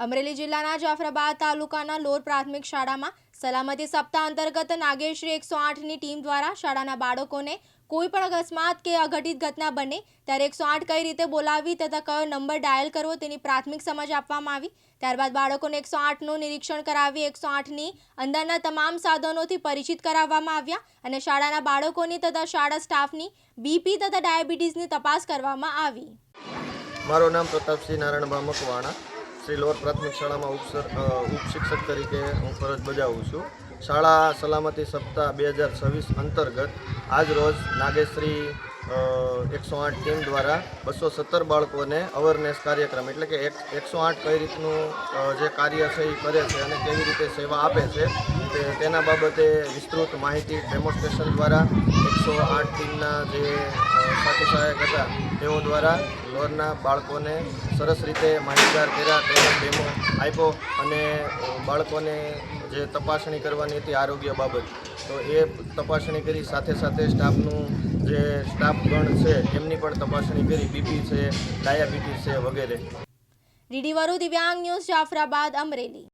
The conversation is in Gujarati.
અમરેલી જિલ્લાના જાફરાબાદ તાલુકાના લોર પ્રાથમિક શાળામાં સલામતી સપ્તાહ અંતર્ગત નાગેશ્રી એકસો આઠની ટીમ દ્વારા શાળાના બાળકોને કોઈ પણ અકસ્માત કે અઘટિત ઘટના બને ત્યારે એકસો આઠ કઈ રીતે બોલાવવી તથા કયો નંબર ડાયલ કરવો તેની પ્રાથમિક સમજ આપવામાં આવી. ત્યારબાદ બાળકોને એકસો આઠનું નિરીક્ષણ કરાવી એકસો આઠની અંદરના તમામ સાધનોથી પરિચિત કરાવવામાં આવ્યા અને શાળાના બાળકોની તથા શાળા સ્ટાફની બીપી તથા ડાયાબિટીસની તપાસ કરવામાં આવી. મારું નામ પ્રતાપસિંહ નારાયણ મકવાણા શ્રી લોર પ્રાથમિક શાળામાં ઉપસર ઉપશિક્ષક તરીકે હું ફરજ બજાવું છું. શાળા સલામતી સપ્તાહ બે હજાર છવ્વીસ અંતર્ગત આજ રોજ નાગેશ્રી એકસો આઠ ટીમ દ્વારા બસો સત્તર બાળકોને અવેરનેસ કાર્યક્રમ એટલે કે એક, એકસો આઠ કઈ રીતનું જે કાર્ય છે એ કરે છે અને કેવી રીતે સેવા આપે છે તેના બાબતે વિસ્તૃત માહિતી ડેમોન્સ્ટ્રેશન દ્વારા એકસો આઠ ટીમના જે સાથી સહાયક હતા તેઓ દ્વારા લોરના બાળકોને સરસ રીતે માહિતગાર કર્યા, તેનો ડેમો આપ્યો અને બાળકોને જે તપાસણી કરવાની હતી આરોગ્ય બાબત, તો એ તપાસણી કરી. સાથે સાથે સ્ટાફનું જે સ્ટાફ ગણ છે, એમની પણ તપાસણી કરી. બીપી છે, ડાયાબિટીસ છે વગેરે. ડીડી વરુ દિવ્યાંગ ન્યૂઝ જાફરાબાદ અમરેલી.